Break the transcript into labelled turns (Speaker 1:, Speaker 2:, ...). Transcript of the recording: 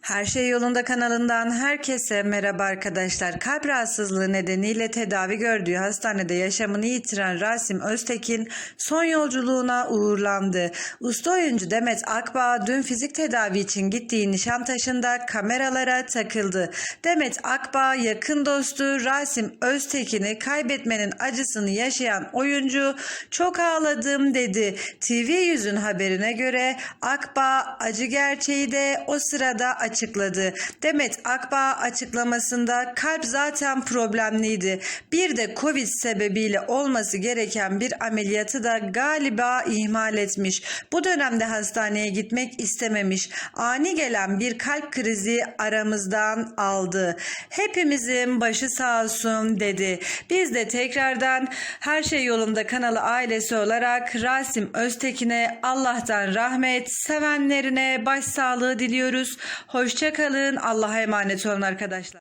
Speaker 1: Her Şey Yolunda kanalından herkese merhaba arkadaşlar. Kalp rahatsızlığı nedeniyle tedavi gördüğü hastanede yaşamını yitiren Rasim Öztekin son yolculuğuna uğurlandı. Usta oyuncu Demet Akbağ dün fizik tedavi için gittiği Nişantaşı'nda kameralara takıldı. Demet Akbağ yakın dostu Rasim Öztekin'i kaybetmenin acısını yaşayan oyuncu çok ağladım dedi. TV Yüz'ün haberine göre Akbağ acı gerçeği de o sırada açıkladı. Demet Akbağ açıklamasında kalp zaten problemliydi. Bir de Covid sebebiyle olması gereken bir ameliyatı da galiba ihmal etmiş. Bu dönemde hastaneye gitmek istememiş. Ani gelen bir kalp krizi aramızdan aldı. Hepimizin başı sağ olsun dedi. Biz de tekrardan her şey yolunda kanalı ailesi olarak Rasim Öztekin'e Allah'tan rahmet, sevenlerine başsağlığı diliyoruz. Hoşçakalın. Allah'a emanet olun arkadaşlar.